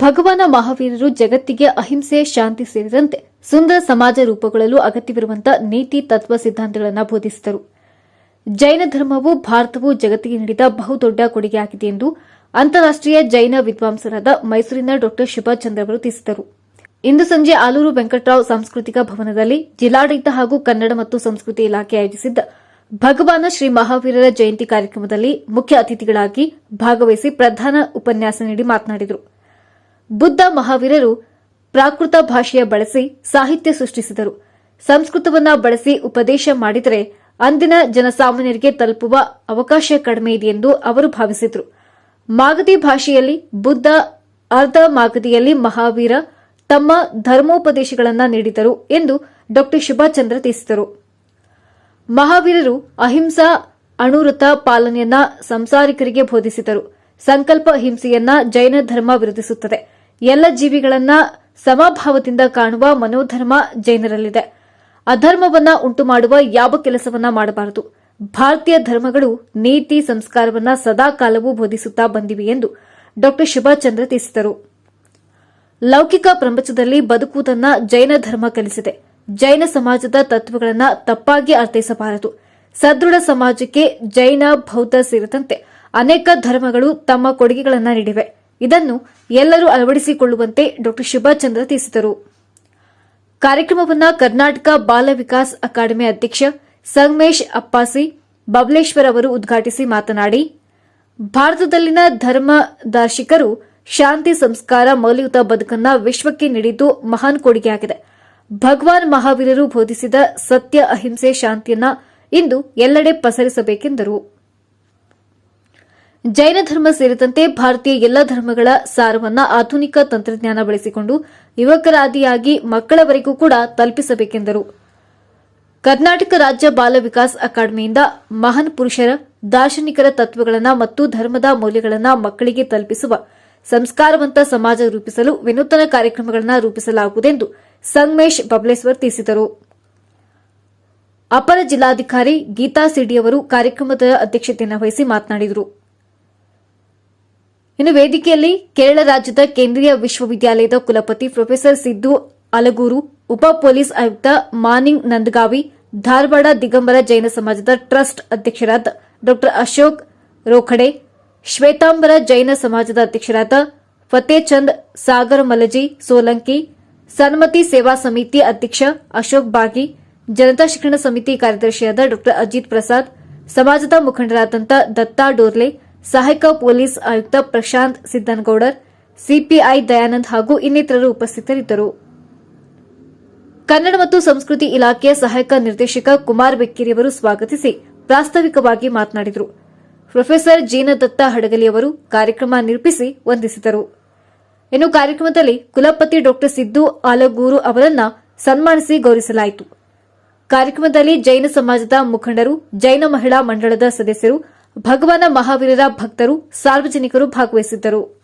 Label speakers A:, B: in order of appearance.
A: ಭಗವಾನ ಮಹಾವೀರರು ಜಗತ್ತಿಗೆ ಅಹಿಂಸೆ, ಶಾಂತಿ ಸೇರಿದಂತೆ ಸುಂದರ ಸಮಾಜ ರೂಪುಗೊಳ್ಳಲು ಅಗತ್ಯವಿರುವಂತಹ ನೀತಿ, ತತ್ವ ಸಿದ್ಧಾಂತಗಳನ್ನು ಬೋಧಿಸಿದರು. ಜೈನ ಧರ್ಮವು ಭಾರತವು ಜಗತ್ತಿಗೆ ನೀಡಿದ ಬಹುದೊಡ್ಡ ಕೊಡುಗೆಯಾಗಿದೆ ಎಂದು ಅಂತಾರಾಷ್ಟೀಯ ಜೈನ ವಿದ್ವಾಂಸರಾದ ಮೈಸೂರಿನ ಡಾ ಶಿವಾಚ್ ಚಂದ್ರ ಅವರು ತಿಳಿಸಿದರು. ಇಂದು ಸಂಜೆ ಆಲೂರು ವೆಂಕಟರಾವ್ ಸಾಂಸ್ಕೃತಿಕ ಭವನದಲ್ಲಿ ಜಿಲ್ಲಾಡಳಿತ ಹಾಗೂ ಕನ್ನಡ ಮತ್ತು ಸಂಸ್ಕೃತಿ ಇಲಾಖೆ ಆಯೋಜಿಸಿದ್ದ ಭಗವಾನ ಶ್ರೀ ಮಹಾವೀರರ ಜಯಂತಿ ಕಾರ್ಯಕ್ರಮದಲ್ಲಿ ಮುಖ್ಯ ಅತಿಥಿಗಳಾಗಿ ಭಾಗವಹಿಸಿ ಪ್ರಧಾನ ಉಪನ್ಯಾಸ ನೀಡಿ ಮಾತನಾಡಿದರು. ಬುದ್ಧ ಮಹಾವೀರರು ಪ್ರಾಕೃತ ಭಾಷೆಯ ಬಳಸಿ ಸಾಹಿತ್ಯ ಸೃಷ್ಟಿಸಿದರು. ಸಂಸ್ಕೃತವನ್ನ ಬಳಸಿ ಉಪದೇಶ ಮಾಡಿದರೆ ಅಂದಿನ ಜನಸಾಮಾನ್ಯರಿಗೆ ತಲುಪುವ ಅವಕಾಶ ಕಡಿಮೆ ಇದೆ ಎಂದು ಅವರು ಭಾವಿಸಿದರು. ಮಾಗದಿ ಭಾಷೆಯಲ್ಲಿ ಬುದ್ಧ, ಅರ್ಧ ಮಾಗದಿಯಲ್ಲಿ ಮಹಾವೀರ ತಮ್ಮ ಧರ್ಮೋಪದೇಶಗಳನ್ನು ನೀಡಿದರು ಎಂದು ಡಾ. ಶುಭಾಚಂದ್ರ ತಿಳಿಸಿದರು. ಮಹಾವೀರರು ಅಹಿಂಸಾ ಅಣುವೃತ ಪಾಲನೆಯನ್ನ ಸಂಸಾರಿಕರಿಗೆ ಬೋಧಿಸಿದರು. ಸಂಕಲ್ಪ ಹಿಂಸೆಯನ್ನ ಜೈನ ಧರ್ಮ ವಿರೋಧಿಸುತ್ತದೆ. ಎಲ್ಲ ಜೀವಿಗಳನ್ನ ಸಮಭಾವದಿಂದ ಕಾಣುವ ಮನೋಧರ್ಮ ಜೈನರಲ್ಲಿದೆ. ಅಧರ್ಮವನ್ನ ಉಂಟುಮಾಡುವ ಯಾವ ಕೆಲಸವನ್ನ ಮಾಡಬಾರದು? ಭಾರತೀಯ ಧರ್ಮಗಳು ನೀತಿ ಸಂಸ್ಕಾರವನ್ನ ಸದಾ ಕಾಲವೂ ಬೋಧಿಸುತ್ತಾ ಬಂದಿವೆ ಎಂದು ಡಾ. ಶುಭಾಚಂದ್ರ ತಿಳಿಸಿದರು. ಲೌಕಿಕ ಪ್ರಪಂಚದಲ್ಲಿ ಬದುಕುವುದನ್ನ ಜೈನ ಧರ್ಮ ಕಲಿಸಿದೆ. ಜೈನ ಸಮಾಜದ ತತ್ವಗಳನ್ನ ತಪ್ಪಾಗಿ ಅರ್ಥೈಸಬಾರದು. ಸದೃಢ ಸಮಾಜಕ್ಕೆ ಜೈನ, ಬೌದ್ಧ ಸೇರಿದಂತೆ ಅನೇಕ ಧರ್ಮಗಳು ತಮ್ಮ ಕೊಡುಗೆಗಳನ್ನು ನೀಡಿವೆ. ಇದನ್ನು ಎಲ್ಲರೂ ಅಳವಡಿಸಿಕೊಳ್ಳುವಂತೆ ಡಾ ಶುಭಾಚಂದ್ರ ತಿಳಿಸಿದರು. ಕಾರ್ಯಕ್ರಮವನ್ನು ಕರ್ನಾಟಕ ಬಾಲ ವಿಕಾಸ್ ಅಕಾಡೆಮಿ ಅಧ್ಯಕ್ಷ ಸಂಗಮೇಶ್ ಅಪ್ಪಾಸಿ, ಬಬಲೇಶ್ವರ್ ಅವರು ಉದ್ಘಾಟಿಸಿ ಮಾತನಾಡಿ, ಭಾರತದಲ್ಲಿನ ಧರ್ಮ ದಾರ್ಶಿಕರು ಶಾಂತಿ ಸಂಸ್ಕಾರ ಮೌಲ್ಯಯುತ ಬದುಕನ್ನ ವಿಶ್ವಕ್ಕೆ ನೀಡಿದ್ದು ಮಹಾನ್ ಕೊಡುಗೆಯಾಗಿದೆ ಭಗವಾನ್ ಮಹಾವೀರರು ಬೋಧಿಸಿದ ಸತ್ಯ ಅಹಿಂಸೆ ಶಾಂತಿಯನ್ನ ಇಂದು ಎಲ್ಲೆಡೆ ಪಸರಿಸಬೇಕೆಂದರು. ಜೈನ ಧರ್ಮ ಸೇರಿದಂತೆ ಭಾರತೀಯ ಎಲ್ಲ ಧರ್ಮಗಳ ಸಾರವನ್ನು ಆಧುನಿಕ ತಂತ್ರಜ್ಞಾನ ಬಳಸಿಕೊಂಡು ಯುವಕರಾದಿಯಾಗಿ ಮಕ್ಕಳವರೆಗೂ ಕೂಡ ತಲುಪಿಸಬೇಕೆಂದರು. ಕರ್ನಾಟಕ ರಾಜ್ಯ ಬಾಲ ವಿಕಾಸ್ ಅಕಾಡೆಮಿಯಿಂದ ಮಹಾನ್ ಪುರುಷರ, ದಾರ್ಶನಿಕರ ತತ್ವಗಳನ್ನು ಮತ್ತು ಧರ್ಮದ ಮೌಲ್ಯಗಳನ್ನು ಮಕ್ಕಳಿಗೆ ತಲುಪಿಸುವ ಸಂಸ್ಕಾರವಂತ ಸಮಾಜ ರೂಪಿಸಲು ವಿನೂತನ ಕಾರ್ಯಕ್ರಮಗಳನ್ನು ರೂಪಿಸಲಾಗುವುದೆಂದು ಸಂಗಮೇಶ್ ಬಬ್ಲೇಶ್ವರ್ ತಿಳಿಸಿದರು. ಅಪರ ಜಿಲ್ಲಾಧಿಕಾರಿ ಗೀತಾ ಸಿಡಿಯವರು ಕಾರ್ಯಕ್ರಮದ ಅಧ್ಯಕ್ಷತೆಯನ್ನು ವಹಿಸಿ ಮಾತನಾಡಿದರು. ಇನ್ನು ವೇದಿಕೆಯಲ್ಲಿ ಕೇರಳ ರಾಜ್ಯದ ಕೇಂದ್ರೀಯ ವಿಶ್ವವಿದ್ಯಾಲಯದ ಕುಲಪತಿ ಪ್ರೊಫೆಸರ್ ಸಿದ್ದು ಅಲಗೂರು, ಉಪ ಪೊಲೀಸ್ ಆಯುಕ್ತ ಮಾನಿಂಗ್ ನಂದಗಾವಿ, ಧಾರವಾಡ ದಿಗಂಬರ ಜೈನ ಸಮಾಜದ ಟ್ರಸ್ಟ್ ಅಧ್ಯಕ್ಷರಾದ ಡಾ ಅಶೋಕ್ ರೋಖಡೆ, ಶ್ವೇತಾಂಬರ ಜೈನ ಸಮಾಜದ ಅಧ್ಯಕ್ಷರಾದ ಫತೇಚಂದ್ ಸಾಗರ್ ಮಲಜಿ ಸೋಲಂಕಿ, ಸನ್ಮತಿ ಸೇವಾ ಸಮಿತಿ ಅಧ್ಯಕ್ಷ ಅಶೋಕ್ ಬಾಗಿ, ಜನತಾ ಶಿಕ್ಷಣ ಸಮಿತಿ ಕಾರ್ಯದರ್ಶಿಯಾದ ಡಾ ಅಜಿತ್ ಪ್ರಸಾದ್, ಸಮಾಜದ ಮುಖಂಡರಾದಂಥ ದತ್ತಾ ಡೋರ್ಲೆ ಸಹಾಯಕ ಪೊಲೀಸ್ ಆಯುಕ್ತ ಪ್ರಶಾಂತ್ ಸಿದ್ದನಗೌಡರ್, ಸಿಪಿಐ ದಯಾನಂದ್ ಹಾಗೂ ಇನ್ನಿತರರು ಉಪಸ್ಥಿತರಿದ್ದರು. ಕನ್ನಡ ಮತ್ತು ಸಂಸ್ಕೃತಿ ಇಲಾಖೆಯ ಸಹಾಯಕ ನಿರ್ದೇಶಕ ಕುಮಾರ್ ಬೆಕ್ಕೇರಿಯವರು ಸ್ವಾಗತಿಸಿ ಪ್ರಾಸ್ತಾವಿಕವಾಗಿ ಮಾತನಾಡಿದರು. ಪ್ರೊಫೆಸರ್ ಜೀನದತ್ತ ಹಡಗಲಿಯವರು ಕಾರ್ಯಕ್ರಮ ನಿರೂಪಿಸಿ ವಂದಿಸಿದರು. ಇನ್ನು ಕಾರ್ಯಕ್ರಮದಲ್ಲಿ ಕುಲಪತಿ ಡಾ ಸಿದ್ದು ಆಲಗೂರು ಅವರನ್ನ ಸನ್ಮಾನಿಸಿ ಗೌರವಿಸಲಾಯಿತು. ಕಾರ್ಯಕ್ರಮದಲ್ಲಿ ಜೈನ ಸಮಾಜದ ಮುಖಂಡರು, ಜೈನ ಮಹಿಳಾ ಮಂಡಳದ ಸದಸ್ಯರು ಭಗವಾನ ಮಹಾವೀರರ ಭಕ್ತರು ಸಾರ್ವಜನಿಕರು ಭಾಗವಹಿಸಿದ್ದರು.